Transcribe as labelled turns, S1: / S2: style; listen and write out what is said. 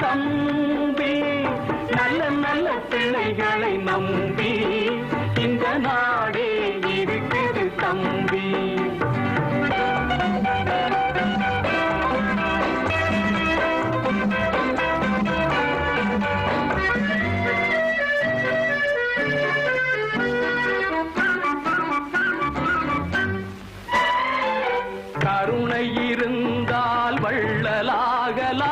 S1: தம்பி நல்ல நல்ல பிள்ளைகளை நம்பி இந்த நாடே இருக்குது தம்பி. கருணை இருந்தால் வள்ளலாகலாம்